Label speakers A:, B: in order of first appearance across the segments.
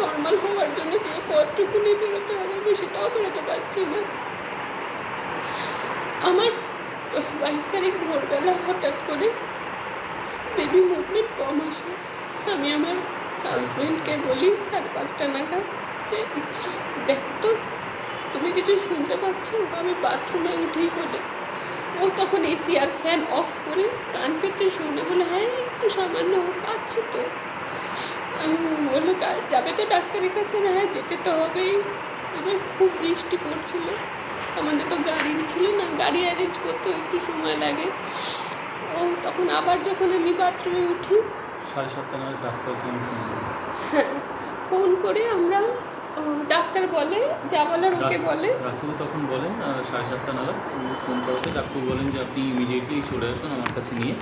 A: Normal হওয়ার জন্য যে পথটুকুনি বেরোতে হবে আমি সেটাও বেরোতে পারছি না। আমার বাইশ তারিখ ভোরবেলা হঠাৎ করে বেবি মুভমেন্ট কম আসে। আমি আমার হাজব্যান্ডকে বলি, সাড়ে পাঁচটা নাগাদ যে, দেখো তো, তুমি কিছু শুনতে পাচ্ছ? আমি বাথরুমে উঠেই বলে, ও তখন এসি আর ফ্যান অফ করে কান পেতে শুনে বলে হ্যাঁ একটু সামান্য পাচ্ছি তো। আমি বলল কাল যাবে তো ডাক্তারের কাছে না হ্যাঁ যেতে তো হবেই। এবার খুব বৃষ্টি পড়ছিল। আমাদের তো গাড়ি ছিল না গাড়ি অ্যারেঞ্জ করতেও একটু সময় লাগে। ও তখন আবার যখন আমি বাথরুমে উঠি
B: সাড়ে সাতটা নাগাদ ডাক্তার
A: হ্যাঁ ফোন করে আমরা ডাক্তার বলে যা বলার ওকে বলে।
B: ডাক্তারবাবু তখন বলেন সাড়ে সাতটা নাগাদ ফোন করাতে। ডাক্তারবাবু বলেন যে আপনি ইমিডিয়েটলি চলে আসুন আমার কাছে নিয়ে।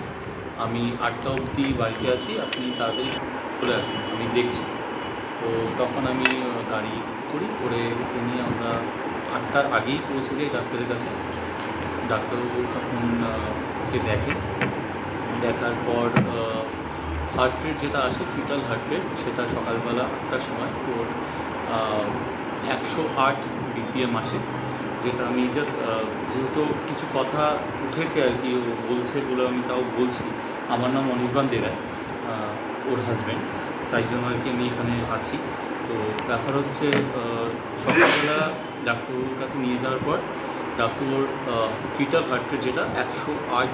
B: আমি আটটা অবধি বাড়িতে আছি, আপনি তাড়াতাড়ি চলে আসুন, আমি দেখছি। তো তখন আমি গাড়ি করি, করে ওকে নিয়ে আমরা আটটার আগেই পৌঁছে যাই ডাক্তারের কাছে। ডাক্তারবাবু তখন ওকে দেখে দেখার পর হার্ট রেট যেটা আসে ফিটাল হার্ট রেট সেটা সকালবেলা আটটার সময় ওর একশো আট বিপিএম আসে, যেটা আমি জাস্ট যেহেতু কিছু কথা উঠেছে আর কি, ও বলছে বলে আমি তাও বলছি। আমার নাম অনির্বাণ দেরায় ওর হাজব্যান্ড তাই জন্য আর কি আমি এখানে আছি। তো ব্যাপার হচ্ছে সকালবেলা ডাক্তারবাবুর কাছে নিয়ে যাওয়ার পর ডাক্তারবাবুর ফিটাল হার্ট রেট যেটা একশো আট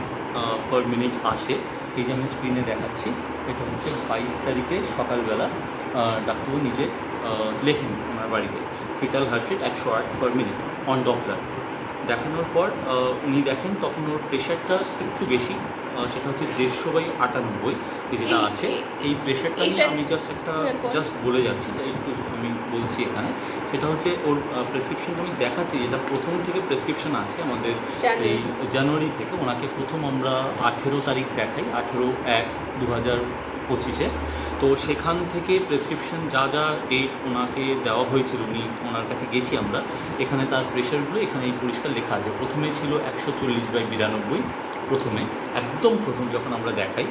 B: পার মিনিট আসে, এই যে আমি স্ক্রিনে দেখাচ্ছি, এটা হচ্ছে বাইশ তারিখে সকালবেলা ডাক্তারবাবু নিজে লেখেন আমার বাড়িতে। ফিটাল হার্ট রেট একশো আট পার মিনিট অন ডপলার দেখানোর পর উনি দেখেন তখন ওর প্রেশারটা একটু বেশি সেটা হচ্ছে দেড়শো বাই আটানব্বই যেটা আছে।
A: এই-
B: প্রেশারটা নিয়ে আমি জাস্ট একটা
A: হ্যাঁ,
B: জাস্ট বলে যাচ্ছি একটু আমি বলছি এখানে। সেটা হচ্ছে ওর প্রেসক্রিপশনটা আমি দেখাচ্ছি যেটা প্রথম থেকে প্রেসক্রিপশন আছে আমাদের এই জানুয়ারি থেকে। ওনাকে প্রথম আমরা আঠেরো তারিখ দেখাই আঠেরো এক দু হাজার পঁচিশে। তো সেখান থেকে প্রেসক্রিপশন যা যা ডেট ওনাকে দেওয়া হয়েছিল, উনি ওনার কাছে গেছি আমরা, এখানে তার প্রেশারগুলো এখানে এই পরিষ্কার লেখা আছে। প্রথমে ছিল একশো চল্লিশ বাই বিরানব্বই, প্রথমে, একদম প্রথম যখন আমরা দেখাই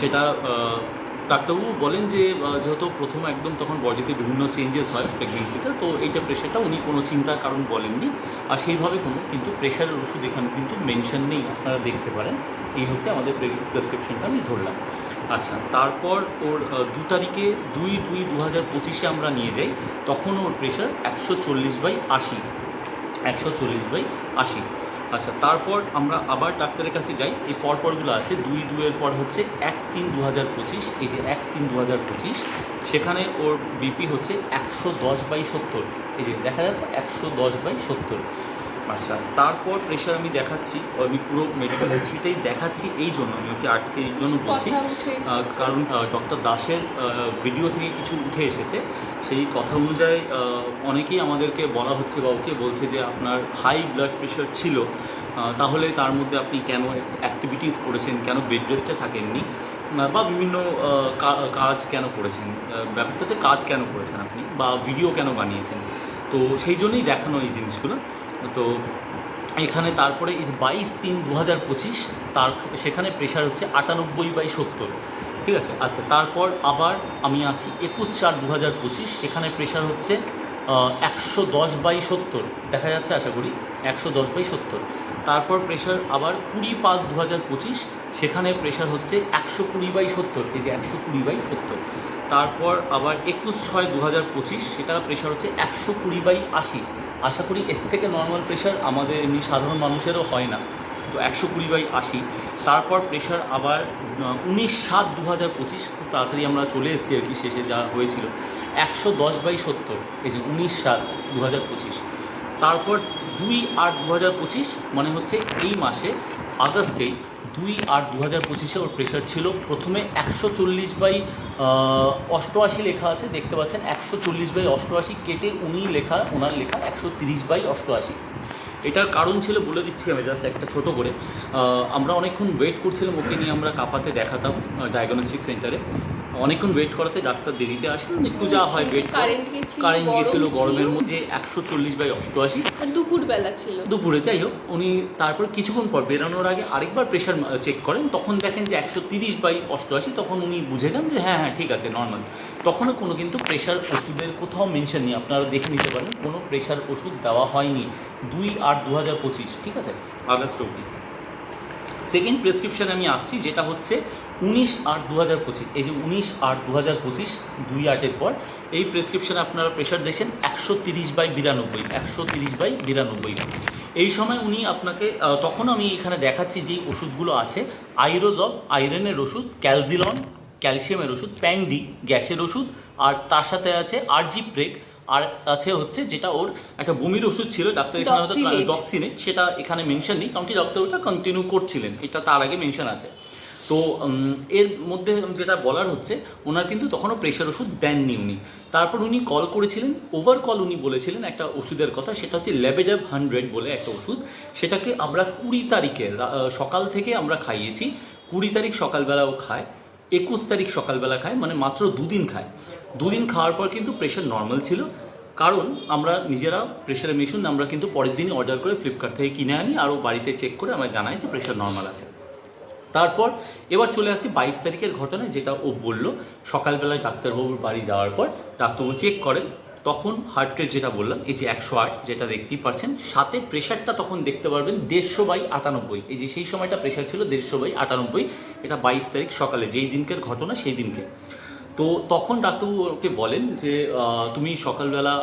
B: সেটা ডাক্তারবাবু বলেন যে যেহেতু প্রথম একদম তখন বডিতে বিভিন্ন চেঞ্জেস হয় প্রেগনেন্সিতে তো এইটা প্রেশারটা উনি কোনো চিন্তার কারণ বলেননি। আর সেইভাবে কোনো কিন্তু প্রেশারের ওষুধ এখানে কিন্তু মেনশন নেই, আপনারা দেখতে পারেন। এই হচ্ছে আমাদের প্রেসক্রিপশনটা আমি ধরলাম। আচ্ছা তারপর ওর দু তারিখে দুই দুই দু হাজার পঁচিশে আমরা নিয়ে যাই, তখন ওর প্রেশার একশো চল্লিশ বাই আশি। একশো চল্লিশ বাই আশি। আচ্ছা তারপর আমরা আবার ডাক্তারের কাছে যাই। এই পরপরগুলো আছে, দুই দুয়ের পর হচ্ছে এক তিন দু পঁচিশ। এই যে এক তিন দু পঁচিশ, সেখানে ওর বিপি হচ্ছে একশো দশ বাই সত্তর। এই যে দেখা যাচ্ছে একশো দশ বাই সত্তর। আচ্ছা তারপর প্রেশার আমি দেখাচ্ছি আমি পুরো মেডিকেল হিস্ট্রিটাই দেখাচ্ছি এই জন্য আমি ওকে আটকে এই জন্য বলছি। কারণ ডক্টর দাসের ভিডিও থেকে কিছু উঠে এসেছে। সেই কথা অনুযায়ী অনেকেই আমাদেরকে বলা হচ্ছে বা ওকে বলছে যে আপনার হাই ব্লাড প্রেশার ছিল তাহলে তার মধ্যে আপনি কেন অ্যাক্টিভিটিস করেছেন কেন বেড রেস্টে থাকেননি বা বিভিন্ন কাজ কেন করেছেন ব্যাপারটা হচ্ছে কাজ কেন করেছেন আপনি বা ভিডিও কেন বানিয়েছেন। তো সেই জন্যই দেখানো এই জিনিসগুলো। তো এখানে তারপরে বাইশ তিন দু হাজার পঁচিশ, তার সেখানে প্রেশার হচ্ছে আটানব্বই বাই সত্তর, ঠিক আছে? আচ্ছা তারপর আবার আমি আসি একুশ চার দু হাজার পঁচিশ, সেখানে প্রেশার হচ্ছে একশো দশ বাই সত্তর, দেখা যাচ্ছে আশা করি, একশো দশ বাই সত্তর। তারপর প্রেশার আবার কুড়ি পাঁচ দু হাজার পঁচিশ, সেখানে প্রেশার হচ্ছে একশো কুড়ি বাই সত্তর, এই যে একশো কুড়ি বাই সত্তর। তারপর আবার একুশ ছয় দু হাজার পঁচিশ, সেটা প্রেশার হচ্ছে একশো কুড়ি বাই আশি। আশা করি এর থেকে নর্মাল প্রেশার আমাদের এমনি সাধারণ মানুষেরও হয় না। তো একশো কুড়ি বাই আশি। তারপর প্রেশার আবার উনিশ সাত দু হাজার পঁচিশ খুব তাড়াতাড়ি আমরা চলে এসেছি আর কি শেষে যা হয়েছিল। একশো দশ বাই সত্তর, এই যে উনিশ সাত দু হাজার পঁচিশ। তারপর দুই আট দু হাজার পঁচিশ মানে হচ্ছে এই মাসে আগস্টেই দুই আট দু হাজার পঁচিশে ওর প্রেশার ছিল। প্রথমে একশো চল্লিশ বাই অষ্টআশি লেখা আছে, দেখতে পাচ্ছেন, একশো চল্লিশ বাই অষ্টআশি, কেটে উনি লেখা, ওনার লেখা একশো তিরিশ বাই অষ্টআশি। এটার কারণ ছিল, বলে দিচ্ছি আমি জাস্ট একটা ছোট করে আমরা অনেকক্ষণ ওয়েট করছিলাম, ওকে নিয়ে আমরা কাপাতে দেখাতাম ডায়াগনস্টিক সেন্টারে অনেকক্ষণ ওয়েট করাতে ডাক্তার দেরিতে আসেন একটু যা হয় ওয়েট
A: কারেন্ট গেছিল
B: গিয়েছিল গরমের মধ্যে একশো চল্লিশ বাই অষ্টআশি।
A: আর দুপুর বেলা ছিল।
B: দুপুরে যাই হোক উনি তারপর কিছুক্ষণ পর বেরানোর আগে আরেকবার প্রেশার চেক করেন। তখন দেখেন যে একশো তিরিশ বাই অষ্টআশি তখন উনি বুঝে যান যে হ্যাঁ হ্যাঁ ঠিক আছে নর্মাল তখনও কোনো কিন্তু প্রেশার ওষুধের কোথাও মেনশন নেই। আপনারা দেখে নিতে পারেন কোনো প্রেশার ওষুধ দেওয়া হয়নি। দুই আট দু হাজার পঁচিশ ঠিক আছে আগস্ট অবধি। সেকেন্ড প্রেসক্রিপশানে আমি আসছি যেটা হচ্ছে উনিশ আট দু হাজার পঁচিশ। এই যে উনিশ আট দু হাজার পঁচিশ দুই আটের পর এই প্রেসক্রিপশানে আপনারা প্রেশার দেখছেন একশো তিরিশ বাই বিরানব্বই একশো তিরিশ বাই বিরানব্বই। এই সময় উনি আপনাকে তখন আমি এখানে দেখাচ্ছি যে ওষুধগুলো আছে আইরোজব আয়রনের ওষুধ ক্যালজিলন ক্যালসিয়ামের ওষুধ প্যাংডি গ্যাসের ওষুধ আর তার সাথে আছে আরজি প্রেক আর আছে হচ্ছে যেটা ওর একটা বমির ওষুধ ছিল ডাক্তার এখানে হয়তো। ডক্সিনেট সেটা এখানে মেনশন নেই কারণ কি ডক্টর ওটা কন্টিনিউ করছিলেন এটা তার আগে মেনশন আছে। তো এর মধ্যে যেটা বলার হচ্ছে, ওনার কিন্তু তখনও প্রেশার ওষুধ দেননি উনি। তারপর উনি কল করেছিলেন ওভার কল উনি বলেছিলেন একটা ওষুধের কথা, সেটা হচ্ছে লেবেডেভ হান্ড্রেড বলে একটা ওষুধ। সেটাকে আমরা কুড়ি তারিখে সকাল থেকে আমরা খাইয়েছি। কুড়ি তারিখ সকালবেলাও খায়, একুশ তারিখ সকালবেলা খায় মানে মাত্র দুদিন খায়। দুদিন খাওয়ার পর কিন্তু প্রেশার নর্মাল ছিল। কারণ আমরা নিজেরা প্রেশারের মেশিন আমরা কিন্তু পরের দিনই অর্ডার করে ফ্লিপকার্ট থেকে কিনে আনি, আরও বাড়িতে চেক করে আমরা জানাই যে প্রেশার নর্মাল আছে। তারপর এবার চলে আসি বাইশ তারিখের ঘটনায় যেটা ও বলল। সকালবেলায় ডাক্তারবাবুর বাড়ি যাওয়ার পর ডাক্তারবাবু চেক করেন, তখন হার্ট রেট যেটা বললাম, এই যে একশো আট যেটা দেখতেই পারছেন, সাথে প্রেশারটা তখন দেখতে পারবেন দেড়শো বাই আটানব্বই। এই যে সেই সময়টা প্রেশার ছিল দেড়শো বাই আটানব্বই, এটা বাইশ তারিখ সকালে, যেই দিনকের ঘটনা সেই দিনকে। তো তখন ডাক্তারবাবু ওকে বলেন যে তুমি সকালবেলা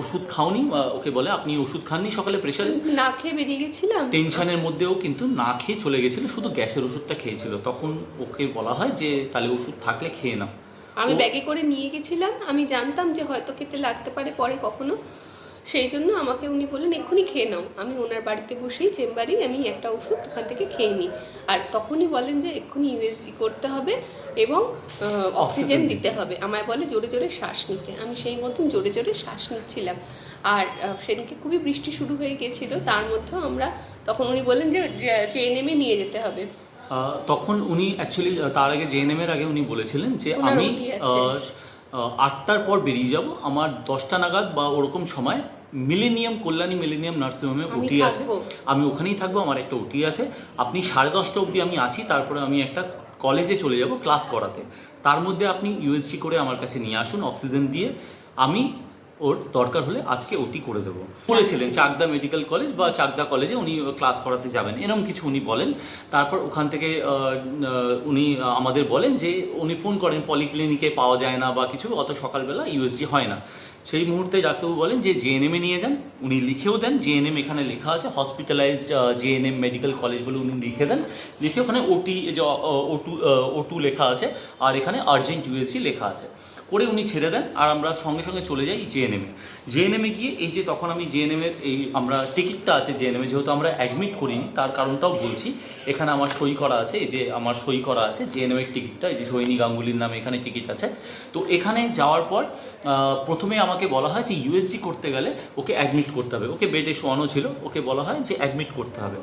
B: ওষুধ খাওনি ওকে বলে আপনি ওষুধ খাননি সকালে প্রেশারে
A: না খেয়ে বেরিয়ে গেছিলাম।
B: টেনশনের মধ্যেও কিন্তু না খেয়ে চলে গেছিল শুধু গ্যাসের ওষুধটা খেয়েছিল। তখন ওকে বলা হয় যে তাহলে ওষুধ থাকলে খেয়ে নাও।
A: আমি ব্যাগে করে নিয়ে গেছিলাম আমি জানতাম যে হয়তো খেতে লাগতে পারে পরে কখনো। সেই জন্য আমাকে উনি বললেন এক্ষুনি খেয়ে নাও। আমি ওনার বাড়িতে বসেই চেম্বারেই আমি একটা ওষুধ ওখান থেকে খেয়ে নিই। আর তখনই বলেন যে এক্ষুনি ইউএসজি করতে হবে এবং অক্সিজেন
B: দিতে
A: হবে। আমায় বলে জোরে জোরে শ্বাস নিতে। আমি সেই মতন জোরে জোরে শ্বাস নিচ্ছিলাম। আর সেদিনকে খুবই বৃষ্টি শুরু হয়ে গিয়েছিল তার মধ্যেও আমরা তখন উনি বললেন যে ট্রেনে নিয়ে যেতে হবে।
B: তখন উনি অ্যাকচুয়ালি তার আগে জেএনএম এর আগে উনি বলেছিলেন যে আমি আটটার পর বেরিয়ে যাব। আমার দশটা নাগাদ বা ওরকম সময় মিলেনিয়াম কল্যাণী মিলেনিয়াম নার্সিংহোমে
A: হোমে
B: ওটি আছে। আমি ওখানেই থাকব আমার একটা ওটি আছে। আপনি সাড়ে দশটা অবধি আমি আছি তারপরে আমি একটা কলেজে চলে যাব ক্লাস করাতে। তার মধ্যে আপনি ইউএসসি করে আমার কাছে নিয়ে আসুন অক্সিজেন দিয়ে। আমি ওর দরকার হলে আজকে ওটি করে দেবো। বলেছিলেন চাকদা মেডিকেল কলেজ বা চাকদা কলেজে উনি ক্লাস করাতে যাবেন। এরকম কিছু উনি বলেন। তারপর ওখান থেকে উনি আমাদের বলেন যে উনি ফোন করেন, পলিক্লিনিকে পাওয়া যায় না বা কিছু, অত সকালবেলা ইউএসজি হয় না। সেই মুহূর্তে ডাক্তারবাবু বলেন যে জেএনএমে নিয়ে যান। উনি লিখেও দেন। জেএনএম এখানে লেখা আছে হসপিটালাইজড জেএনএম মেডিকেল কলেজ বলে উনি লিখে দেন। লিখে ওখানে ওটি, যে ওটু টু ও টু লেখা আছে। আর এখানে আর্জেন্ট ইউএসজি লেখা আছে। করে উনি ছেড়ে দেন আর আমরা সঙ্গে সঙ্গে চলে যাই জেএনএমে জেএনএমে গিয়ে এই যে তখন আমি জেএনএমের এই আমরা টিকিটটা আছে জেএনএমে যেহেতু আমরা অ্যাডমিট করিনি, তার কারণটাও বলছি। এখানে আমার সই করা আছে, এই যে আমার সই করা আছে জেএনএমের টিকিটটা, এই যে সৈনী গাঙ্গুলির নামে এখানে টিকিট আছে। তো এখানে যাওয়ার পর প্রথমে আমাকে বলা হয় যে ইউএসজি করতে গেলে ওকে অ্যাডমিট করতে হবে। ওকে বেডে শোয়ানো ছিল, ওকে বলা হয় যে অ্যাডমিট করতে হবে।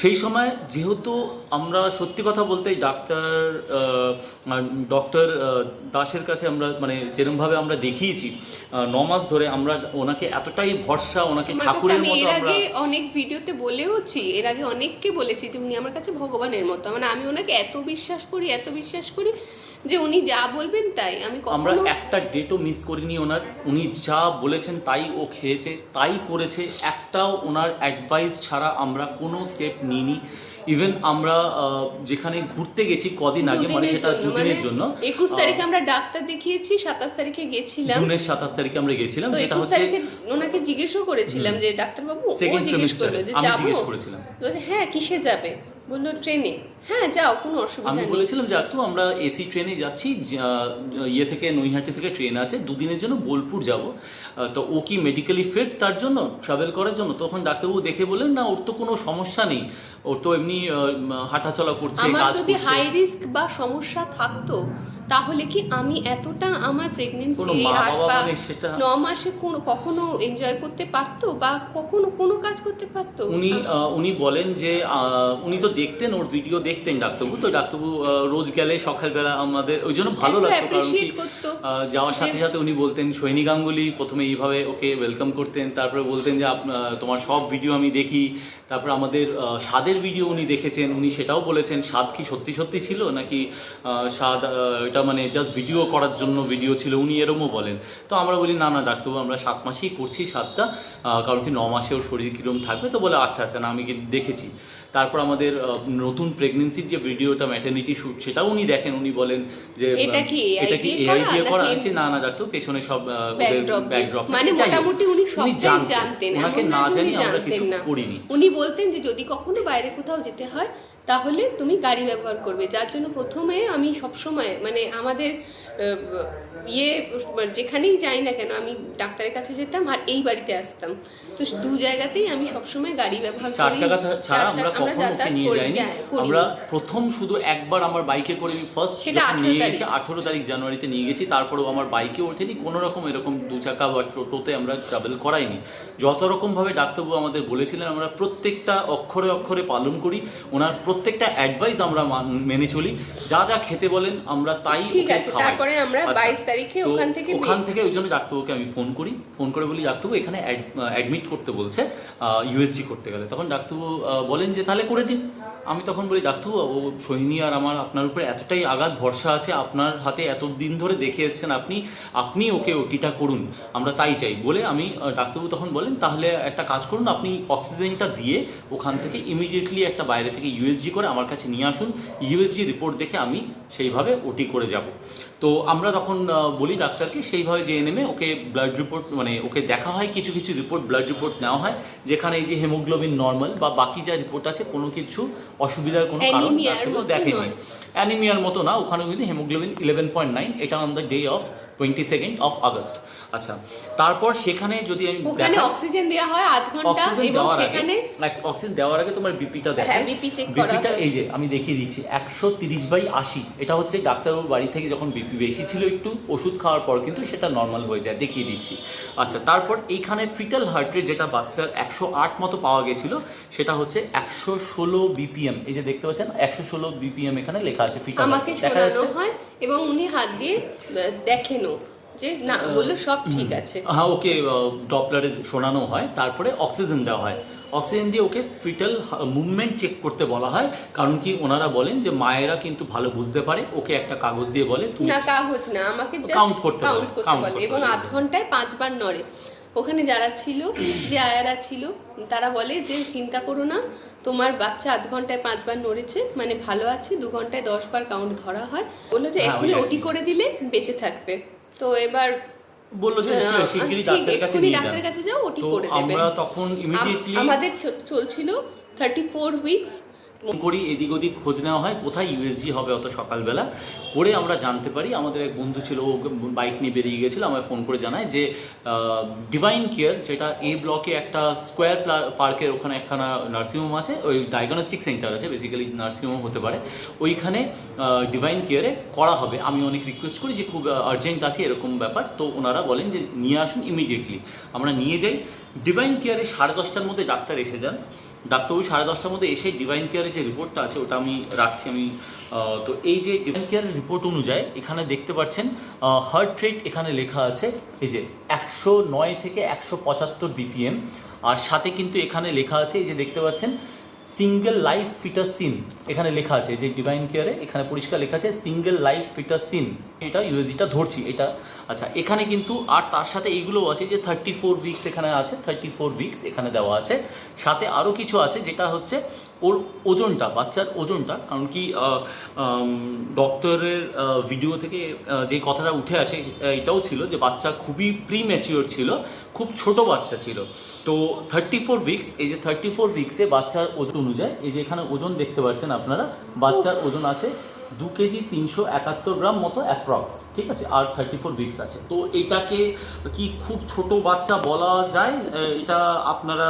B: সেই সময় যেহেতু আমরা সত্যি কথা বলতে ডাক্তার ডক্টর দাসের কাছে আমরা মানে যেরমভাবে আমরা দেখিয়েছি আহ, ন মাস ধরে আমরা ওনাকে এতটাই ভরসা ওনাকে ঠাকুরের মতো
A: এর
B: আমরা
A: আগে অনেক ভিডিওতে বলেওছি এর আগে অনেককে বলেছি যে উনি আমার কাছে ভগবানের মতো। মানে আমি ওনাকে এত বিশ্বাস করি এত বিশ্বাস করি যে উনি যা বলবেন তাই। আমি
B: আমরা একটা ডেটও মিস করিনি ওনার। উনি যা বলেছেন তাই ও খেয়েছে তাই করেছে। একটাও ওনার অ্যাডভাইস ছাড়া আমরা কোনো স্টেপ নিইনি। ইভেন আমরা যেখানে ঘুরতে গেছি কদিন আগে মানে সেটা দুদিনের
A: মানে
B: জন্য
A: একুশ তারিখে আমরা ডাক্তার দেখিয়েছি সাতাশ তারিখে গেছিলাম।
B: জুনের সাতাশ তারিখে আমরা গেছিলাম যেটা
A: একুশ
B: হচ্ছে
A: তারিখে ওনাকে জিজ্ঞেসও করেছিলাম যে ডাক্তারবাবু ও জিজ্ঞেস করল যে যাব? হ্যাঁ কিসে যাবে? বলল ট্রেনে? হ্যাঁ যাও কোনো অসুবিধা নেই।
B: আমি বলেছিলাম যে একটু আমরা এসি ট্রেনে যাচ্ছি ইয়ে থেকে নৈহাটি থেকে ট্রেন আছে দুদিনের জন্য বোলপুর যাব। তো ও কি মেডিকেলি ফিট তার জন্য ট্রাভেল করার জন্য? তখন ডাক্তারবাবু দেখে বলেন না ওর তো কোনো সমস্যা নেই। ওর তো এমনি হাঁটাচলা করছে
A: আমার
B: কাজ
A: যদি হাই রিস্ক বা সমস্যা থাকতো তাহলে কি আমি এতটা আমার প্রেগনেন্সি আট বা
B: মানে
A: ন মাসে কোনো কখনো এনজয় করতে পারতো বা কখনো কোনো কাজ করতে পারতো?
B: উনি উনি বলেন যে উনি তো দেখতেন ওর ভিডিও দেখতেন ডাক্তারবাবু তো ডাক্তারবাবু রোজ গেলে সকালবেলা আমাদের ওই জন্য ভালো লাগতো যাওয়ার সাথে সাথে উনি বলতেন সৈনী গাঙ্গুলি প্রথমে এইভাবে ওকে ওয়েলকাম করতেন তারপরে বলতেন যে তোমার সব ভিডিও আমি দেখি। তারপর আমাদের স্বাদের ভিডিও উনি দেখেছেন উনি সেটাও বলেছেন স্বাদ কি সত্যি সত্যি ছিল? নাকি স্বাদ এটা মানে জাস্ট ভিডিও করার জন্য ভিডিও ছিল উনি এরমও বলেন। তো আমরা বলি না না ডাক্তারবাবু আমরা সাত মাসেই করছি আহ, কারণ কি ন মাসে ওর শরীর কীরকম থাকবে? তো বলে আচ্ছা আচ্ছা না আমি কি দেখেছি। তারপর আমাদের নতুন প্রেগনেন্সির যে ভিডিওটা ম্যাটার্নিটি শ্যুট সেটাও উনি দেখেন। উনি বলেন যে
A: এটা কি
B: এটা কি এআই দিয়ে করা? আছে না না ডাক্তার পেছনে সব ওদের ব্যাকড্রপ
A: মানে মোটামুটি উনি সবটাই জানতেন,
B: ওনাকে
A: না
B: জানি আমরা কিছু করিনি।
A: উনি বলতেন যে যদি কখনো বাইরে কোথাও যেতে হয় তাহলে তুমি গাড়ি ব্যবহার করবে। যার জন্য প্রথমে আমি সবসময় মানে আমাদের ইয়ে যেখানেই যাই না কেন আমি ডাক্তারের কাছে যেতাম আর এই বাড়িতে আসতাম। তো দু জায়গাতেই আমি সবসময় গাড়ি ব্যবহার
B: চার চাকা ছাড়া আমরা কখনো নিয়ে যাইনি। আমরা প্রথম শুধু একবার আমার বাইকে করে আমি ফার্স্ট
A: সেটা
B: নিয়ে গেছি আঠেরো তারিখ জানুয়ারিতে নিয়ে গেছি তারপরেও আমার বাইকে ওঠেনি কোনো রকম এরকম দু চাকা বা টোটোতে আমরা ট্রাভেল করাইনি। যত রকমভাবে ডাক্তারবাবু আমাদের বলেছিলেন আমরা প্রত্যেকটা অক্ষরে অক্ষরে পালন করি ওনার প্রত্যেকটা অ্যাডভাইস আমরা মেনে চলি। যা যা খেতে বলেন আমরা তাই
A: ঠিক আছে তারপরে আমরা
B: আচ্ছা,
A: বাইশ তারিখে
B: তো
A: ওখান থেকে
B: ওখান থেকে ওই জন্য ডাক্তারবাবুকে আমি ফোন করি। ফোন করে বলি ডাক্তারবাবু এখানে অ্যাডমিট করতে বলছে ইউএসজি করতে গেলে। তখন ডাক্তারবাবু বলেন যে তাহলে করে দিন। আমি তখন বলি ডাক্তারবাবু ও সোহিনী আর আমার আপনার উপরে এতটাই আঘাত ভরসা আছে আপনার হাতে এত দিন ধরে দেখে এসছেন আপনি আপনি ওকে ওটিটা করুন আমরা তাই চাই। বলে আমি ডাক্তারবাবু তখন বলেন তাহলে একটা কাজ করুন আপনি অক্সিজেনটা দিয়ে ওখান থেকে ইমিডিয়েটলি একটা বাইরে থেকে ইউএসজি করে আমার কাছে নিয়ে আসুন। ইউএসজি রিপোর্ট দেখে আমি সেইভাবে ওটি করে যাব। তো আমরা তখন বলি ডাক্তারকে সেইভাবে যে নেমে ওকে ব্লাড রিপোর্ট মানে ওকে দেখা হয় কিছু কিছু রিপোর্ট ব্লাড রিপোর্ট নেওয়া হয় যেখানে এই যে হেমোগ্লোবিন নর্মাল বা বাকি যা রিপোর্ট আছে কোনো কিছু অসুবিধার কোনো কারণ দেখেনি। অ্যানিমিয়ার মতো না ওখানেও কিন্তু হেমোগ্লোবিন ইলেভেন পয়েন্ট নাইন এটা on the day of twenty second of August আচ্ছা তারপর সেখানে যদি আমি
A: ওখানে অক্সিজেন দেওয়া হয় আধ
B: ঘণ্টা
A: এবং সেখানে
B: অক্সিজেন দেওয়ার আগে তোমার বিপিটা দেখো।
A: হ্যাঁ, BP check করা
B: বিপিটা এই যে আমি দেখিয়ে দিচ্ছি। একশো তিরিশ বাই আশি। এটা হচ্ছে ডাক্তারবাবুর বাড়ি থেকে যখন বিপি বেশি ছিল একটু ওষুধ খাওয়ার পর কিন্তু সেটা নর্মাল হয়ে যায় দেখিয়ে দিচ্ছি। আচ্ছা তারপর এইখানে ফিটাল হার্ট রেট যেটা বাচ্চার একশো আট মতো পাওয়া গেছিল সেটা হচ্ছে একশো ষোলো বিপিএম এই যে দেখতে পাচ্ছেন একশো ষোলো বিপিএম এখানে লেখা আছে ফিটাল
A: আমাকে শোনানো
B: যাচ্ছে।
A: হয় এবং উনি হাত দিয়ে দেখেনও। যে না বলল সব ঠিক আছে।
B: হ্যাঁ ওকে ডপলারে শোনানো হয় তারপরে অক্সিজেন দেওয়া হয়। অক্সিজেন দিয়ে ওকে ফিটাল মুভমেন্ট চেক করতে বলা হয় কারণ কি ওনারা বলেন যে মায়েরা কিন্তু ভালো বুঝতে পারে। ওকে একটা কাগজ দিয়ে বলে তুমি
A: না কাগজ না আমাকে
B: করতে
A: কাউন্ট করতে বলে এবং আধ ঘন্টায় পাঁচবার নড়ে। ওখানে যারা ছিল যে আয়ারা ছিল তারা বলে যে চিন্তা করো না তোমার বাচ্চা আধ ঘন্টায় পাঁচবার নড়েছে মানে ভালো আছে দু ঘন্টায় দশ বার কাউন্ট ধরা হয়। বলল যে
B: হ্যাঁ, কি।
A: ওটি করে দিলে বেঁচে থাকবে। তো এবার
B: বলল যে শিগগিরই ডাক্তারের কাছে নিয়ে
A: ডাক্তারের
B: যান
A: কাছে যাও ওটি করে দেবে
B: আমরা তখন ইমিডিয়েটলি
A: আমাদের চলছিল থার্টি ফোর উইকস
B: করি, এদিক ওদিক খোঁজ নেওয়া হয়, কোথায় ইউএসজি হবে অত সকালবেলা, করে আমরা জানতে পারি। আমাদের এক বন্ধু ছিল, ও বাইক নিয়ে বেরিয়ে গেছিল, আমায় ফোন করে জানায় যে ডিভাইন কেয়ার যেটা এই ব্লকে একটা স্কোয়ার পার্কের ওখানে একখানা নার্সিংহোম আছে, ওই ডায়াগনস্টিক সেন্টার আছে বেসিক্যালি নার্সিংহোম হতে পারে। ওইখানে ডিভাইন কেয়ারে করা হবে। আমি অনেক রিকোয়েস্ট করি যে, খুব আর্জেন্ট আছে, এরকম ব্যাপার। তো ওনারা বলেন যে, নিয়ে আসুন ইমিডিয়েটলি আমরা নিয়ে যাই। ডিভাইন কেয়ারে সাড়ে দশটার মধ্যে ডাক্তার এসে যান। ডাক্তারবাবু সাড়ে দশটার মধ্যে এসে ডিভাইন কেয়ারের যে রিপোর্টটা আছে, ওটা আমি রাখছি আমি তো এই যে ডিভাইন কেয়ারের রিপোর্ট অনুযায়ী এখানে দেখতে পাচ্ছেন হার্ট রেট এখানে লেখা আছে, এই যে একশো নয় থেকে একশো পঁচাত্তর বিপিএম আর সাথে কিন্তু এখানে লেখা আছে, এই যে দেখতে পাচ্ছেন সিঙ্গেল লাইফ ফিটাসিন এখানে লেখা আছে, যে ডিভাইন কেয়ারে এখানে পরিষ্কার লেখা আছে সিঙ্গেল লাইফ ফিটাসিন এটা ইউএসজিটা ধরছি, এটা। আচ্ছা এখানে কিন্তু, আর তার সাথে এইগুলোও আছে, যে থার্টি ফোর উইকস এখানে আছে থার্টি ফোর উইকস এখানে দেওয়া আছে। সাথে আরও কিছু আছে, যেটা হচ্ছে ওর ওজনটা বাচ্চার ওজনটা কারণ কি ডক্টরের ভিডিও থেকে যে কথাটা উঠে আসে এটাও ছিল যে বাচ্চা খুবই প্রি ম্যাচিওর ছিল খুব ছোট বাচ্চা ছিল। তো থার্টি ফোর উইকস এই যে থার্টি ফোর উইকসে বাচ্চার ওজন অনুযায়ী এই যে এখানে ওজন দেখতে পাচ্ছেন আপনারা বাচ্চার ওজন আছে দু কেজি তিনশো একাত্তর গ্রাম মতো অ্যাপ্রক্স ঠিক আছে? আর থার্টি ফোর উইকস আছে। তো এটাকে কি খুব ছোট বাচ্চা বলা যায়? এটা আপনারা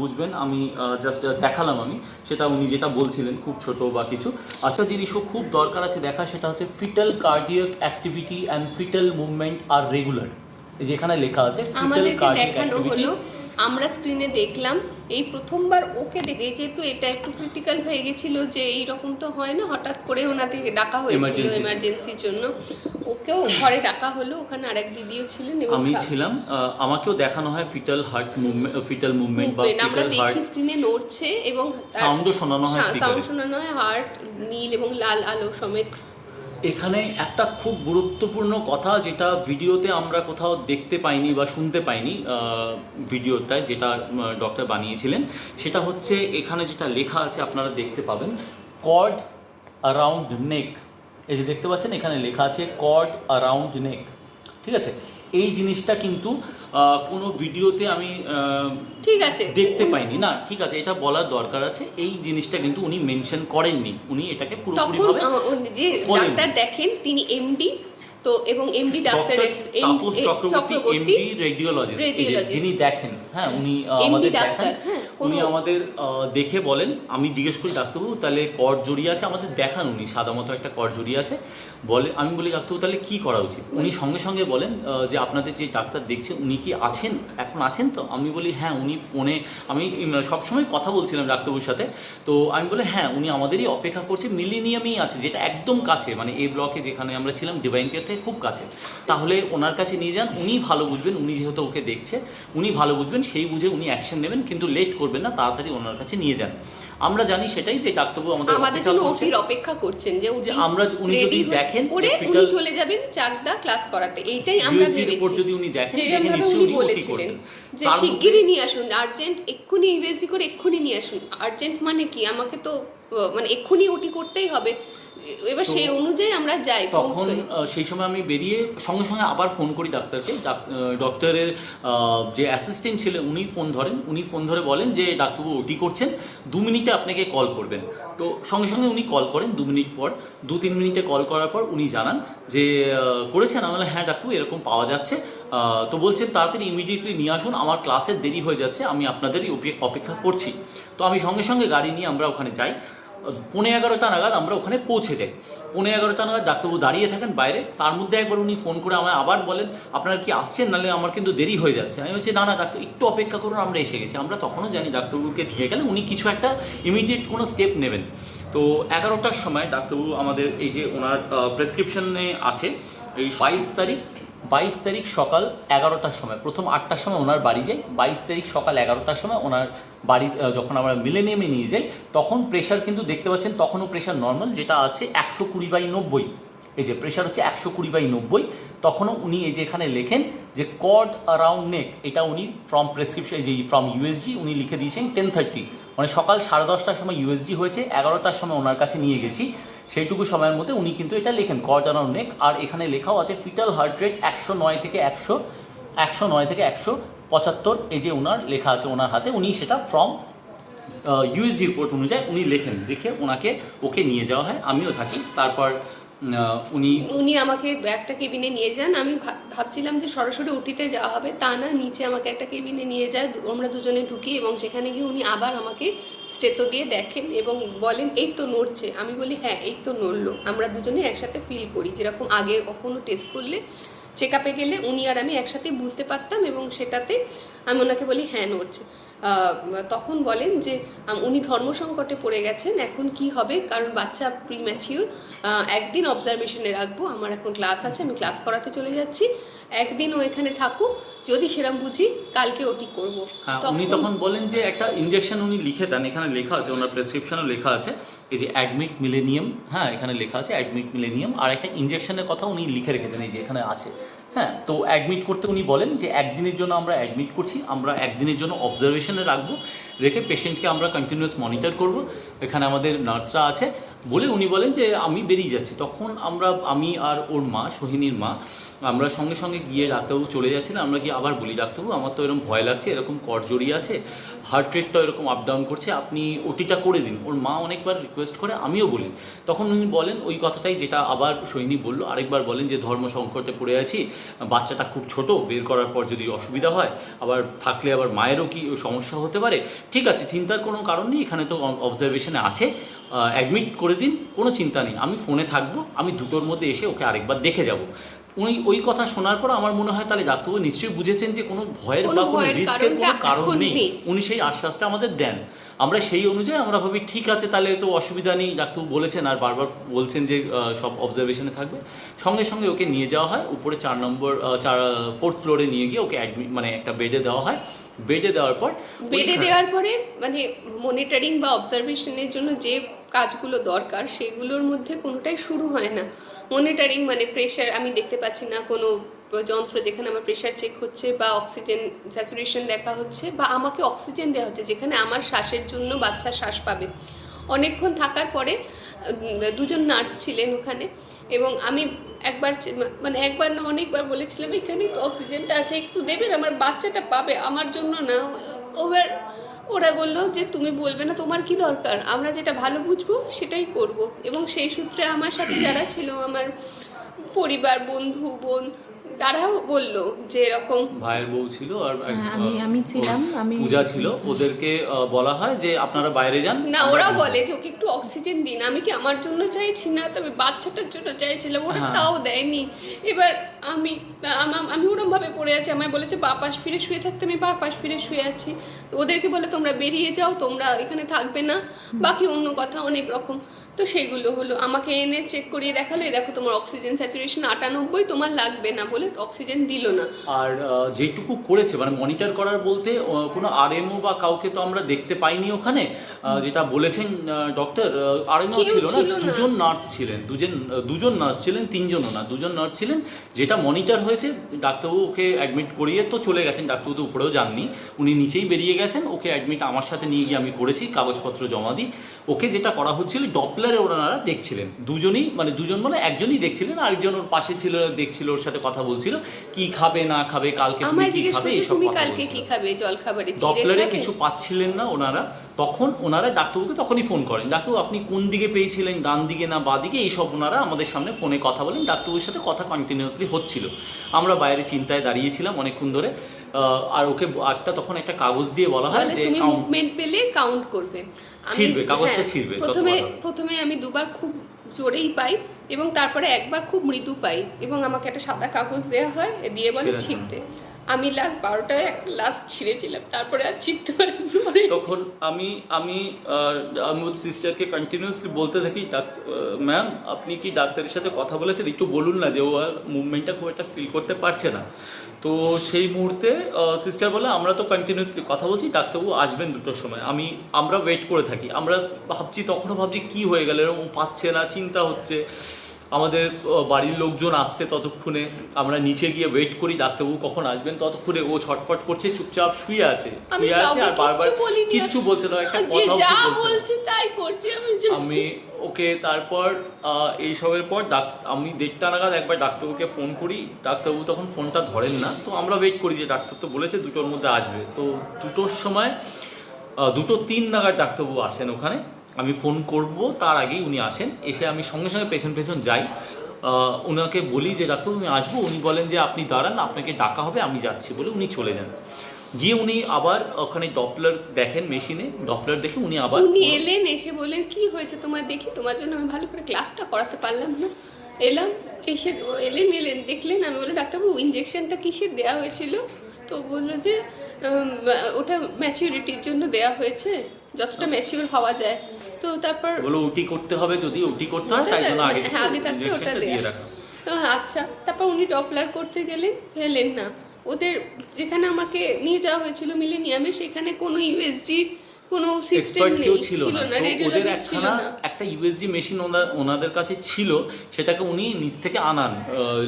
B: বুঝবেন। আমি জাস্ট দেখালাম আমি। সেটা উনি যেটা বলছিলেন, খুব ছোট বা কিছু। আচ্ছা জিনিসও খুব দরকার আছে দেখা, সেটা হচ্ছে fetal cardiac activity and fetal movement R regular যেখানে লেখা আছে
A: আমাদেরকে দেখানো হলো। আমরা স্ক্রিনে দেখলাম এই প্রথমবার ওকে দেখে যেহেতু এটা একটু ক্রিটিক্যাল হয়ে গেছিল যে এই রকম তো হয় না হঠাৎ করে ওনাকে ডাকা হয়েছিল। এমার্জেন্সির জন্য। ওকেও ঘরে ডাকা হলো ওখানে আরেক দিদিও ছিলেন এবং
B: আমি ছিলাম আমাকেও দেখানো হয় fetal heart movement fetal movement বা
A: আমরা
B: ফিটাল হার্ট
A: দেখি স্ক্রিনে নড়ছে এবং
B: সাউন্ডও শোনানো হয়
A: সাউন্ড শোনানো হয় হার্ট নীল এবং লাল আলো সমেত।
B: এখানে একটা খুব গুরুত্বপূর্ণ কথা যেটা ভিডিওতে আমরা কোথাও দেখতে পাইনি বা শুনতে পাইনি ভিডিওটায় যেটা ডক্টর বানিয়েছিলেন, সেটা হচ্ছে এখানে যেটা লেখা আছে, আপনারা দেখতে পাবেন কর্ড অ্যারাউন্ড নেক এই যে দেখতে পাচ্ছেন, এখানে লেখা আছে কর্ড অ্যারাউন্ড নেক ঠিক আছে? এই জিনিসটা কিন্তু কোনো ভিডিওতে আমি
A: ঠিক আছে।
B: দেখতে পাইনি। না ঠিক আছে এটা বলার দরকার আছে। এই জিনিসটা কিন্তু উনি মেনশন করেননি। উনি এটাকে
A: পুরোপুরি যে ডাক্তার দেখেন তিনি এমডি তো এবং MD doctor
B: Tapas Chakraborty MD radiologist যিনি দেখেন হ্যাঁ উনি আমাদের দেখান।
A: হ্যাঁ,
B: উনি আমাদের দেখে বলেন আমি জিজ্ঞেস করি ডাক্তারবাবু তাহলে কর জড়িয়ে আছে আমাদের দেখান উনি সাদা মতো একটা কর জড়িয়ে আছে। বলে আমি বলি ডাক্তারবাবু তাহলে কি করা উচিত? উনি সঙ্গে সঙ্গে বলেন যে আপনাদের যে ডাক্তার দেখছে উনি কি আছেন এখন আছেন তো? আমি বলি হ্যাঁ উনি ফোনে আমি সবসময় কথা বলছিলাম ডাক্তারবাবুর সাথে। তো আমি বলি হ্যাঁ উনি আমাদেরই অপেক্ষা করছে মিলিনিয়ামেই আছে যেটা একদম কাছে মানে এই ব্লকে যেখানে আমরা ছিলাম ডিভাইন কেয়ার থেকে খুব কাছে। তাহলে ওনার কাছে নিয়ে যান উনি ভালো বুঝবেন উনি যেহেতু ওকে দেখছে উনি ভালো বুঝবেন সেই বুঝে উনি অ্যাকশন নেবেন কিন্তু লেট করবেন না তাড়াতাড়ি ওনার কাছে নিয়ে যান। আমরা জানি সেটাই যে ডাক্তারবাবু আমাদের
A: আমাদের জন্য ওটির অপেক্ষা করছেন যে
B: যে
A: উনি
B: আমরা উনি যদি দেখেন
A: করে উনি চলে যাবেন চাকদা ক্লাস করাতে। এইটাই আমরা ভেবেছি।
B: যদি উনি দেখেন দেখে নিশ্চয়ই
A: উনি বলেছিলেন যে শিগগিরই নিয়ে আসুন আর্জেন্ট এক্ষুনি ইউএসজি করে এক্ষুনি নিয়ে আসুন। আর্জেন্ট মানে কি? আমাকে তো মানে এক্ষুনি ওটি করতেই হবে। এবার সেই অনুযায়ী আমরা যাই
B: তখন সেই সময় আমি বেরিয়ে সঙ্গে সঙ্গে আবার ফোন করি ডাক্তারকে। ডক্টরের যে অ্যাসিস্ট্যান্ট ছিলেন উনি ফোন ধরেন। উনি ফোন ধরে বলেন যে ডাক্তারবাবু ওটি করছেন। দু মিনিটে আপনাকে কল করবেন। তো সঙ্গে সঙ্গে উনি কল করেন দু মিনিট পর। দু তিন মিনিটে কল করার পর উনি জানান যে করেছেন? আমি হ্যাঁ ডাক্তারবাবু এরকম পাওয়া যাচ্ছে। তো বলছেন তাড়াতাড়ি ইমিডিয়েটলি নিয়ে আসুন। আমার ক্লাসের দেরি হয়ে যাচ্ছে। আমি আপনাদেরই অপে- অপেক্ষা করছি। তো আমি সঙ্গে সঙ্গে গাড়ি নিয়ে আমরা ওখানে যাই। পৌনে এগারোটা নাগাদ আমরা ওখানে পৌঁছে যাই। পৌনে এগারোটা নাগাদ ডাক্তারবাবু দাঁড়িয়ে থাকেন বাইরে। তার মধ্যে একবার উনি ফোন করে আমায় আবার বলেন, আপনারা কি আসছেন? নাহলে আমার কিন্তু দেরি হয়ে যাচ্ছে। আমি বলছি, না না, ডাক্তার, একটু অপেক্ষা করুন, আমরা এসে গেছি। আমরা তখনও জানি ডাক্তারবাবুকে নিয়ে গেলে উনি কিছু একটা ইমিডিয়েট কোনো স্টেপ নেবেন। তো এগারোটার সময় ডাক্তারবাবু আমাদের এই যে ওনার প্রেসক্রিপশনে আছে, এই বাইশ তারিখ বাইশ তারিখ সকাল এগারোটার সময়, প্রথম আটটার সময় ওনার বাড়ি যাই, বাইশ তারিখ সকাল এগারোটার সময় ওনার বাড়ি যখন আমরা মিলেনিয়ামে নিয়ে যাই, তখন প্রেশার কিন্তু দেখতে পাচ্ছেন, তখনও প্রেশার নর্মাল যেটা আছে একশো কুড়ি বাই নব্বই। এই যে প্রেশার হচ্ছে একশো কুড়ি বাই নব্বই, তখনও উনি এই যে এখানে লেখেন যে কর্ড অ্যারাউন্ড নেক এটা উনি ফ্রম প্রেসক্রিপশন যে ফ্রম ইউএসজি উনি লিখে দিয়েছেন টেন থার্টি মানে সকাল সাড়ে দশটার সময় ইউএসজি হয়েছে, এগারোটার সময় ওনার কাছে নিয়ে গেছি। সেইটুকু সময়ের মধ্যে উনি কিন্তু এটা লেখেন কর অ্যারাউন্ড নেক আর এখানে লেখাও আছে ফিটাল হার্ট রেট একশো নয় থেকে একশো একশো নয় থেকে একশো পঁচাত্তর, এই যে ওনার লেখা আছে ওনার হাতে, উনি সেটা ফ্রম ইউএসজি রিপোর্ট অনুযায়ী উনি লেখেন। দেখে ওনাকে ওকে নিয়ে যাওয়া হয়, আমিও থাকি। তারপর উনি
A: উনি আমাকে একটা কেবিনে নিয়ে যান। আমি ভাবছিলাম যে সরাসরি উটিতে যাওয়া হবে। তা না, নিচে আমাকে একটা কেবিনে নিয়ে যায়। আমরা দুজনে ঢুকি এবং সেখানে গিয়ে উনি আবার আমাকে স্টেতো দিয়ে দেখেন এবং বলেন, এই তো নড়ছে। আমি বলি হ্যাঁ এই তো নড়লো। আমরা দুজনে একসাথে ফিল করি। যেরকম আগে কখনো টেস্ট করলে চেক আপে গেলে উনি আর আমি একসাথে বুঝতে পারতাম এবং সেটাতে আমি ওনাকে বলি হ্যাঁ নড়ছে। তখন বলেন যে উনি ধর্ম পড়ে গেছেন। এখন কি হবে? কারণ বাচ্চা প্রিম্যাচিওর একদিন অবজারভেশনে রাখব। আমার এখন ক্লাস আছে আমি ক্লাস করাতে চলে যাচ্ছি। একদিন ও এখানে থাকুক যদি সেরম বুঝি কালকে ওটি করব।
B: হ্যাঁ উনি তখন বলেন যে একটা ইঞ্জেকশন উনি লিখে দেন। এখানে লেখা আছে ওনার প্রেসক্রিপশনও লেখা আছে এই যে অ্যাডমিট মিলেনিয়াম হ্যাঁ এখানে লেখা আছে অ্যাডমিট মিলেনিয়াম আর একটা ইঞ্জেকশনের কথা উনি লিখে রেখেছেন এই যে এখানে আছে। হ্যাঁ তো অ্যাডমিট করতে উনি বলেন যে একদিনের জন্য আমরা অ্যাডমিট করছি আমরা একদিনের জন্য অবজারভেশনে রাখব। রেখে পেশেন্টকে আমরা কন্টিনিউয়াস মনিটর করব। এখানে আমাদের নার্সরা আছে। বলে উনি বলেন যে আমি বেরিয়ে যাচ্ছি। তখন আমরা, আমি আর ওর মা, সোহিনীর মা আমরা সঙ্গে সঙ্গে গিয়ে ডাক্তারবাবু চলে যাচ্ছিলাম আমরা গিয়ে আবার বলি, ডাক্তারবাবু, আমার তো এরকম ভয় লাগছে, এরকম করজড়ি আছে হার্ট রেটটা এরকম আপ ডাউন করছে, আপনি ওটিটা করে দিন। ওর মা অনেকবার রিকোয়েস্ট করে, আমিও বলি। তখন উনি বলেন ওই কথাটাই যেটা আবার সৈনী বলল, আরেকবার বলেন যে ধর্ম সংকটে পড়ে আছি, বাচ্চাটা খুব ছোট, বের করার পর যদি অসুবিধা হয়, আবার থাকলে আবার মায়েরও কি সমস্যা হতে পারে? ঠিক আছে, চিন্তার কোনো কারণ নেই, এখানে তো অবজারভেশনে আছে অ্যাডমিট করে দিন, কোনো চিন্তা নেই, আমি ফোনে থাকব, আমি দুটোর মধ্যে এসে ওকে আরেকবার দেখে যাব। উনি ওই কথা শোনার পর আমার মনে হয় তাহলে ডাক্তারবাবু নিশ্চয়ই বুঝেছেন যে কোনো ভয়ের বা কোনো রিস্কের কোনো কারণ নেই।
A: নেই।
B: উনি সেই আশ্বাসটা আমাদের দেন। আমরা সেই অনুযায়ী আমরা ভাবি ঠিক আছে তাহলে তো অসুবিধা নেই। ডাক্তারবাবু বলেছেন আর বারবার বলছেন যে সব অবজারভেশনে থাকবে। সঙ্গে সঙ্গে ওকে নিয়ে যাওয়া হয়। উপরে চার নম্বর চার ফোর্থ ফ্লোরে নিয়ে গিয়ে ওকে অ্যাডমিট মানে একটা বেডে দেওয়া হয়। বেডে দেওয়ার পর
A: বেডে দেওয়ার পরে মানে মনিটরিং বা অবজারভেশনের জন্য যে কাজগুলো দরকার সেগুলোর মধ্যে কোনোটাই শুরু হয় না। মনিটরিং মানে প্রেশার আমি দেখতে পাচ্ছি না কোনো যন্ত্র যেখানে আমার প্রেশার চেক হচ্ছে বা অক্সিজেন স্যাচুরেশন দেখা হচ্ছে বা আমাকে অক্সিজেন দেওয়া হচ্ছে, যেখানে আমার শ্বাসের জন্য বাচ্চা শ্বাস পাবে। অনেকক্ষণ থাকার পরে দুজন নার্স ছিলেন ওখানে এবং আমি একবার মানে একবার না, অনেকবার বলেছিলাম, এখানেই তো অক্সিজেনটা আছে, একটু দেবেন, আমার বাচ্চাটা পাবে, আমার জন্য না ওবার ওরা বলল যে, তুমি বলবে না তোমার কি দরকার? আমরা যেটা ভালো বুঝব সেটাই করব। এবং সেই সূত্রে আমার সাথে যারা ছিল, আমার পরিবার, বন্ধু, বোন তারাও বলল যে এরকম
B: ভাইয়ের বউ ছিল আর
C: হ্যাঁ, আমি- আমি ছিলাম, আমি-
B: পূজা ছিল। ওদেরকে বলা হয় যে আপনারা বাইরে যান।
A: না ওরা বলে যে ওকে একটু অক্সিজেন দিন আমি কি আমার জন্য চাইছি না? তবে বাচ্চাটার জন্য চাইছিলাম ওরা
B: হ্যাঁ।
A: তাও দেয়নি। এবার আমি আমি ওরম ভাবে পড়ে আছি। আমায় বলেছে বা পাশ ফিরে শুয়ে থাকতে আমি বা পাশ ফিরে শুয়ে আছি। তো ওদেরকে বলে তোমরা বেরিয়ে যাও তোমরা এখানে থাকবে না। বাকি অন্য কথা অনেক রকম। তো সেগুলো হলো। আমাকে এনে চেক করিয়ে দেখাল এই দেখো তোমার অক্সিজেন স্যাচুরেশন আটানব্বই তোমার লাগবে না বলে অক্সিজেন দিল না।
B: আর যেটুকু করেছে মানে মনিটর করার বলতে কোনো আরএমও বা কাউকে তো আমরা দেখতে পাইনি ওখানে যেটা বলেছেন ডক্টর আরএমও ছিল না দুজন নার্স ছিলেন দুজন দুজন নার্স ছিলেন তিনজনও না দুজন নার্স ছিলেন যেটা মনিটর হয়েছে ডাক্তারবাবু ওকে অ্যাডমিট করিয়ে তো চলে গেছেন ডাক্তারবাবু তো উপরেও যাননি উনি নিচেই বেরিয়ে গেছেন ওকে অ্যাডমিট আমার সাথে নিয়ে গিয়ে আমি করেছি কাগজপত্র জমা দিই। ওকে যেটা করা হচ্ছিল ডপলারে ওনারা দেখছিলেন। দুজনই মানে দুজন মানে একজনই দেখছিলেন আরেকজন ওর পাশে ছিল দেখছিল ওর সাথে কথা বলছিল কি খাবে না খাবে কালকে তুমি কি খাবে এসব
A: তুমি
B: কথা
A: কালকে
B: বলছিল।
A: কি খাবে জল খাবারে
B: ডপলারে কিছু পাচ্ছিলেন না ওনারা। তখন ওনারা ডাক্তারবাবুকে তখনই ফোন করেন। ডাক্তারবাবু আপনি কোন দিকে পেয়েছিলেন ডান দিকে না বা দিকে? এইসব ওনারা আমাদের সামনে ফোনে কথা বলেন। ডাক্তারবাবুর সাথে কথা কন্টিনিউয়াসলি হচ্ছিল। আমরা বাইরে চিন্তায় দাঁড়িয়েছিলাম অনেকক্ষণ ধরে। আর ওকে একটা তখন একটা কাগজ দিয়ে বলা হয় যে
A: তুমি মুভমেন্ট পেলে কাউন্ট করবে।
B: ছিঁড়বে, কাগজটা
A: হ্যাঁ,
B: ছিঁড়বে,
A: প্রথমে প্রথমে আমি দুবার খুব জোরেই পাই এবং তারপরে একবার খুব মৃদু পাই এবং আমাকে একটা সাদা কাগজ দেওয়া হয় দিয়ে বলে
B: ছিঁড়ে
A: ছিঁড়তে। আমি লাস্ট বারোটায় একটা লাস্ট ছিঁড়েছিলাম, তারপরে আর ছিঁড়তে পারিনি।
B: তখন আমি আমি আমি সিস্টারকে কন্টিনিউসলি বলতে থাকি ডাক্তার ম্যাম আপনি কি ডাক্তারের সাথে কথা বলেছেন? একটু বলুন না যে ও আর মুভমেন্টটা খুব একটা ফিল করতে পারছে না। তো সেই মুহূর্তে সিস্টার বলে, আমরা তো কন্টিনিউসলি কথা বলছি, ডাক্তারবাবু আসবেন দুটোর সময়। আমি, আমরা ওয়েট করে থাকি। আমরা ভাবছি, তখনও ভাবছি, কি হয়ে গেল? এরকম পাচ্ছে না, চিন্তা হচ্ছে। আমাদের বাড়ির লোকজন আসছে ততক্ষণে। আমরা নিচে গিয়ে ওয়েট করি ডাক্তারবাবু কখন আসবেন? ততক্ষণে ও ছটফট করছে চুপচাপ শুয়ে আছে। শুয়ে আছে আর বারবার
A: কিচ্ছু
B: বলছে না একটা কথাও বলছে।
A: তাই করছে আমি
B: ওকে তারপর এইসবের পর ডাক আমি দেড়টা নাগাদ একবার ডাক্তারবাবুকে ফোন করি। ডাক্তারবাবু তখন ফোনটা ধরেন না। তো আমরা ওয়েট করি যে ডাক্তার তো বলেছে দুটোর মধ্যে আসবে। তো দুটোর সময় দুটো তিন নাগাদ ডাক্তারবাবু আসেন ওখানে। আমি ফোন করব তার আগেই উনি আসেন। এসে আমি সঙ্গে সঙ্গে পেছন পেছন যাই। ওনাকে বলি যে ডাক্তারবাবু আমি আসব। উনি বলেন যে আপনি দাঁড়ান আপনাকে ডাকা হবে আমি যাচ্ছি বলে উনি চলে যান। গিয়ে উনি আবার ওখানে ডপলার দেখেন মেশিনে। ডপলার দেখে উনি আবার
A: উনি এলেন এসে বললেন কি হয়েছে তোমার দেখি? তোমার জন্য আমি ভালো করে ক্লাসটা করাতে পারলাম না। এলাম এসে এলেন এলেন দেখলেন। আমি বললাম ডাক্তারবাবু ইঞ্জেকশনটা কিসের দেওয়া হয়েছিল? তো বলল যে ওটা ম্যাচিউরিটির জন্য দেওয়া হয়েছে যতটা ম্যাচিউর হওয়া যায়। তো তারপর
B: বলো ওটি করতে হবে যদি ওটি করতে হয় তাই জন্য আগে
A: হ্যাঁ, আগে থাকতে ওটা
B: দিয়ে। রাখা
A: তো আচ্ছা তারপর উনি ডপলার করতে গেলেন হেলেন না ওদের যেখানে আমাকে নিয়ে যাওয়া হয়েছিল মিলেনিয়ামে সেখানে কোনো ইউএসজি কোনো সিস্টেম নেই
B: ছিল না। ওদের একখানা একটা ইউএসজি মেশিন ওনাদের কাছে ছিল সেটাকে উনি নিচ থেকে আনান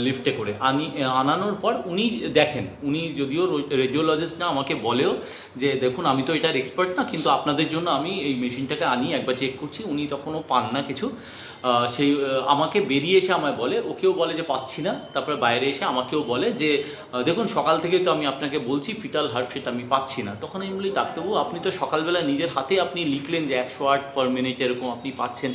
B: লিফটে করে। আনি আনানোর পর উনি দেখেন উনি যদিও রেডিওলজিস্ট না আমাকে বলেও যে দেখুন আমি তো এটার এক্সপার্ট না কিন্তু আপনাদের জন্য আমি এই মেশিনটাকে আনি একবার চেক করছি। উনি তখনও পান না কিছু। সেই আমাকে বেরিয়ে এসে আমায় বলে ওকেও বলে যে পাচ্ছি না। তারপরে বাইরে এসে আমাকেও বলে যে দেখুন সকাল থেকে তো আমি আপনাকে বলছি ফিটাল হার্ট রেট আমি পাচ্ছি না। তখন আমি বলি ডাক্তারবাবু আপনি তো সকালবেলা নিজের হাতে আপনি লিখলেন যে একশো আট পার মিনিট এরকম আপনি পাচ্ছেন।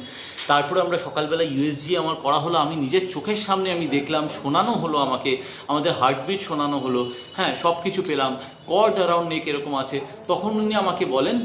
B: তারপরে আমরা সকালবেলা ইউএসজি আমার করা হলো, আমি নিজের চোখের সামনে আমি দেখলাম, শোনানো হলো আমাকে, আমাদের হার্টবিট শোনানো হলো হ্যাঁ সব কিছু পেলাম। কর্ড অ্যারাউন্ড নেক এরকম আছে। তখন উনি আমাকে বলেন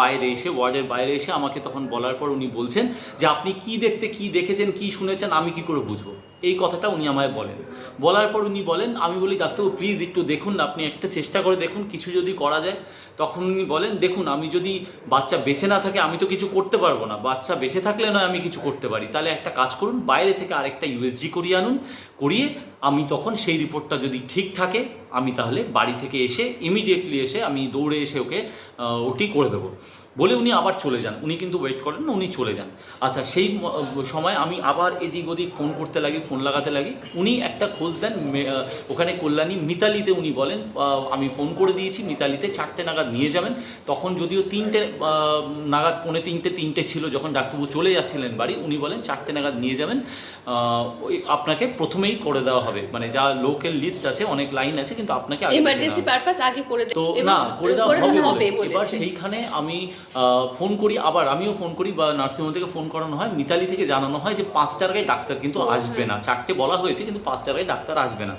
B: বাইরে এসে, ওয়ার্ডের বাইরে এসে আমাকে তখন বলার পর উনি বলছেন যে, আপনি কি দেখতে, কি দেখেছেন, কি শুনেছেন, আমি কি করে বুঝব? এই কথাটা উনি আমায় বলেন। বলার পর উনি বলেন, আমি বলি, ডাক্তারবাবু প্লিজ একটু দেখুন না আপনি একটা চেষ্টা করে দেখুন, কিছু যদি করা যায়। তখন উনি বলেন, দেখুন, আমি যদি বাচ্চা বেঁচে না থাকে, আমি তো কিছু করতে পারব না। বাচ্চা বেঁচে থাকলে নয়, আমি কিছু করতে পারি। তাহলে একটা কাজ করুন, বাইরে থেকে আরেকটা ইউএসজি করিয়ে আনুন, করিয়ে আমি তখন সেই রিপোর্টটা যদি ঠিক থাকে, আমি তাহলে বাড়ি থেকে এসে ইমিডিয়েটলি এসে আমি দৌড়ে এসে ওকে ওটি করে দেবো। বলে উনি আবার চলে যান। উনি কিন্তু ওয়েট করেন না উনি চলে যান। আচ্ছা সেই সময় আমি আবার এদিক ওদিক ফোন করতে লাগি ফোন লাগাতে লাগি। উনি একটা খোঁজ দেন ওখানে কল্যাণী মিতালিতে উনি বলেন আমি ফোন করে দিয়েছি মিতালিতে চারটে নাগাদ নিয়ে যাবেন। তখন যদিও তিনটে নাগাদ পৌনে তিনটে তিনটে ছিল যখন ডাক্তারবাবু চলে যাচ্ছিলেন বাড়ি উনি বলেন চারটে নাগাদ নিয়ে যাবেন। ওই আপনাকে প্রথমেই করে দেওয়া হবে। মানে যা লোকের লিস্ট আছে অনেক লাইন আছে কিন্তু আপনাকে আগে করে দেওয়া
A: এমার্জেন্সি পারপাস আগে করে
B: তো না করে দেওয়া হবে এবার সেইখানে আমি ফোন করি আবার আমিও ফোন করি বা নার্সিংহোম থেকে ফোন করানো হয়। মিতালি থেকে জানানো হয় যে পাঁচটার গায়ে ডাক্তার কিন্তু আসবে না। চারটে বলা হয়েছে কিন্তু পাঁচটার গায়ে ডাক্তার আসবে না।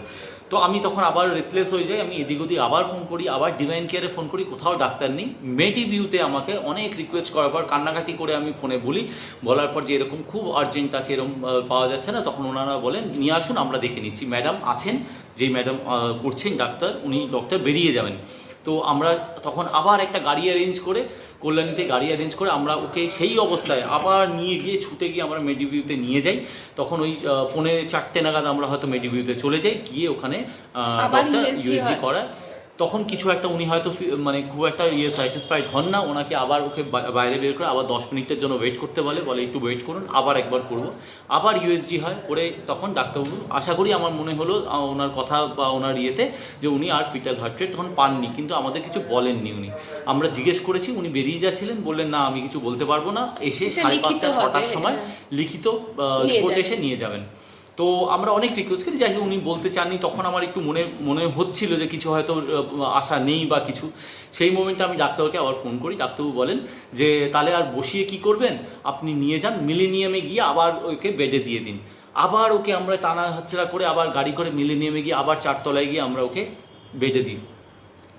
B: তো আমি তখন আবার রেসলেস হয়ে যাই আমি এদিক ওদিক আবার ফোন করি আবার ডিভাইন কেয়ারে ফোন করি কোথাও ডাক্তার নেই। মেটি ভিউতে আমাকে অনেক রিকোয়েস্ট করার পর কান্নাকাটি করে আমি ফোনে বলি। বলার পর যে এরকম খুব আর্জেন্ট আছে এরকম পাওয়া যাচ্ছে না তখন ওনারা বলেন নিয়ে আসুন আমরা দেখে নিচ্ছি। ম্যাডাম আছেন যেই ম্যাডাম করছেন ডাক্তার উনি ডক্টর বেরিয়ে যাবেন। তো আমরা তখন আবার একটা গাড়ি অ্যারেঞ্জ করে কল্যাণীতে গাড়ি অ্যারেঞ্জ করে আমরা ওকে সেই অবস্থায় আবার নিয়ে গিয়ে ছুটে গিয়ে আমরা মেডিভিউতে নিয়ে যাই। তখন ওই ফোনে পৌনে চারটে নাগাদ আমরা হয়তো মেডিভিউতে চলে যাই। গিয়ে ওখানে ইউএসজি। করায়। তখন কিছু একটা উনি হয়তো মানে খুব একটা ইয়ে স্যাটিসফাইড হন না ওনাকে আবার ওকে বাইরে বের করে আবার দশ মিনিটের জন্য ওয়েট করতে বলে বলে একটু ওয়েট করুন আবার একবার করব। আবার ইউএসজি হয় করে তখন ডাক্তারবাবু আশা করি আমার মনে হলো ওনার কথা বা ওনার ইয়েতে যে উনি আর ফিটাল হার্ট রেট তখন পাননি কিন্তু আমাদের কিছু বলেননি উনি। আমরা জিজ্ঞেস করেছি উনি বেরিয়ে যাচ্ছিলেন বললেন না আমি কিছু বলতে পারব না। এসে সাড়ে পাঁচটা ছটার সময়
A: হ্যাঁ।
B: লিখিত রিপোর্ট এসে নিয়ে যাবেন। তো আমরা অনেক রিকোয়েস্ট করি, যাই হোক উনি বলতে চাননি, তখন আমার একটু মনে মনে হচ্ছিল যে কিছু হয়তো আশা নেই বা কিছু। সেই মোমেন্টে আমি ডাক্তারকে আবার ফোন করি, ডাক্তারবাবু বলেন যে, তাহলে আর বসিয়ে কি করবেন? আপনি নিয়ে যান, মিলেনিয়ামে গিয়ে আবার ওকে বেডে দিয়ে দিন। আবার ওকে আমরা টানা হাচড়া করে, আবার গাড়ি করে মিলেনিয়ামে গিয়ে আবার চারতলায় গিয়ে আমরা ওকে বেডে দিই।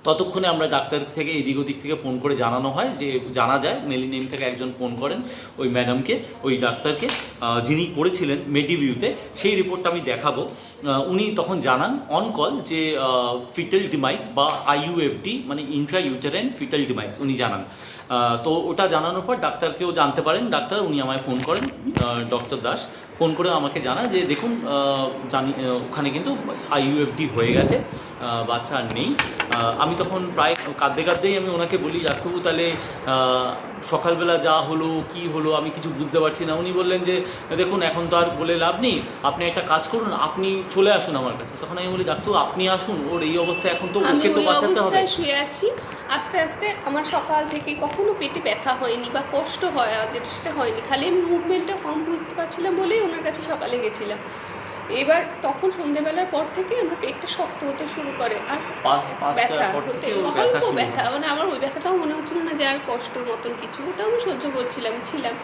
B: ততক্ষণে আমরা ডাক্তার থেকে এদিক ওদিক থেকে ফোন করে জানানো হয় যে জানা যায় মেলিনিয়াম থেকে একজন ফোন করেন ওই ম্যাডামকে, ওই ডাক্তারকে যিনি করেছিলেন মেডিভিউতে, সেই রিপোর্টটা আমি দেখাবো। উনি তখন জানান অন কল যে ফিটাল ডিমাইস বা আইইউএফডি মানে ইন্ট্রা ইউটেরাইন ফিটাল ডিমাইস উনি জানান। তো ওটা জানানোর পর ডাক্তারকেও জানতে পারেন। ডাক্তার উনি আমায় ফোন করেন ডক্টর দাস। ফোন করে আমাকে জানায় যে দেখুন জানি ওখানে কিন্তু আইইউএফডি হয়ে গেছে বাচ্চা আর নেই। আমি তখন প্রায় কাঁদতে কাঁদতেই আমি ওনাকে বলি ডাক্তারবাবু তাহলে সকালবেলা যা হলো কি হলো আমি কিছু বুঝতে পারছি না। উনি বললেন যে দেখুন এখন তো আর বলে লাভ নেই। আপনি একটা কাজ করুন আপনি চলে আসুন আমার কাছে। তখন আমি বলি ডাক্তারবাবু আপনি আসুন ওর এই অবস্থায় এখন তো ওকে তো বাঁচাতে হবে।
A: অবস্থায় শুয়ে আছি। আস্তে আস্তে আমার সকাল থেকে কখনো পেটে ব্যথা হয়নি বা কষ্ট হয় যেটা সেটা হয়নি। খালি আমি মুভমেন্টটা কম বুঝতে পারছিলাম বলেই ওনার কাছে সকালে গেছিলাম। এবার তখন সন্ধ্যেবেলার পর থেকে আমার পেটটা শক্ত হতে শুরু করে আর ব্যথা হতে অল্প
B: ব্যথা
A: ব্যথা। মানে আমার ওই ব্যথাটাও মনে হচ্ছিল না যে আর কষ্টর মতন কিছু ওটা আমি সহ্য করছিলাম ছিলাম।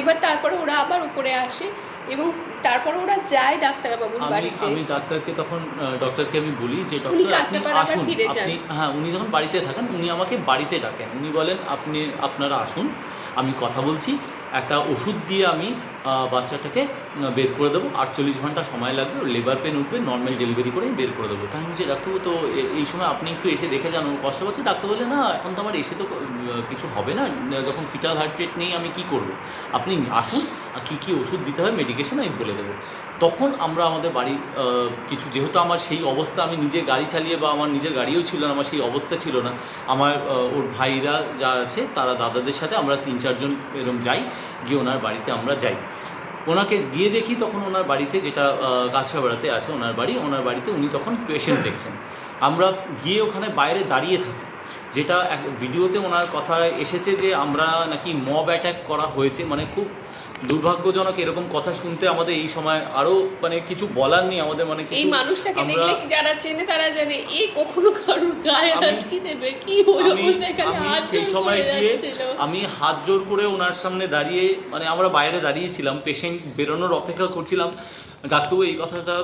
A: এবার তারপরে ওরা আবার উপরে আসে এবং তারপরে ওরা যায় ডাক্তারবাবুর
B: আমি
A: বাড়িতে।
B: আমি ডাক্তারকে তখন ডক্টরকে আমি বলি যে ডক্টর আপনি আসুন। আপনি হ্যাঁ উনি যখন বাড়িতে থাকেন উনি আমাকে বাড়িতে ডাকেন। উনি বলেন আপনি আপনারা আসুন আমি কথা বলছি। একটা ওষুধ দিয়ে আমি বাচ্চাটাকে বের করে দেবো। আটচল্লিশ ঘণ্টা সময় লাগবে লেবার পেন উঠবে নর্মাল ডেলিভারি করে বের করে দেবো। তাই আমি যে ডাক্তারবাবু তো এই সময় আপনি একটু এসে দেখে যান কষ্ট পাচ্ছে ডাক্তার বলে না এখন তো আমার এসে তো কিছু হবে না। যখন ফিটাল হার্ট রেট নেই আমি কি করব? আপনি আসুন কী কী ওষুধ দিতে হয় মেডিকেশন আমি বলে দেবো। তখন আমরা আমাদের বাড়ির কিছু যেহেতু আমার সেই অবস্থা, আমি নিজে গাড়ি চালিয়ে বা আমার নিজের গাড়িও ছিল না, আমার সেই অবস্থা ছিল না। আমার ওর ভাইরা যা আছে তারা দাদাদের সাথে আমরা তিন চারজন এরকম যাই, গিয়ে ওনার বাড়িতে আমরা যাই। ওনাকে গিয়ে দেখি তখন ওনার বাড়িতে যেটা কাছড়াবেড়াতে আছে ওনার বাড়ি, ওনার বাড়িতে উনি তখন পেশেন্ট দেখছেন। আমরা গিয়ে ওখানে বাইরে দাঁড়িয়ে থাকি। যেটা এক ভিডিওতে ওনার কথা এসেছে যে আমরা নাকি মব অ্যাটাক করা হয়েছে মানে খুব দুর্ভাগ্যজনক এরকম কথা শুনতে আমাদের এই সময় আরও মানে কিছু বলার নেই আমাদের মানে
A: এই মানুষটাকে দেখলে যারা চেনে তারা জানে এ কখনো কারুর গায়ে হাত কি দেবে? কি
B: হলো?
A: হাত
B: সেই সময় গিয়ে আমি হাত জোর করে ওনার সামনে দাঁড়িয়ে মানে আমরা বাইরে দাঁড়িয়েছিলাম পেশেন্ট বেরোনোর অপেক্ষা করছিলাম। ডাক্তারবাবু এই কথাটা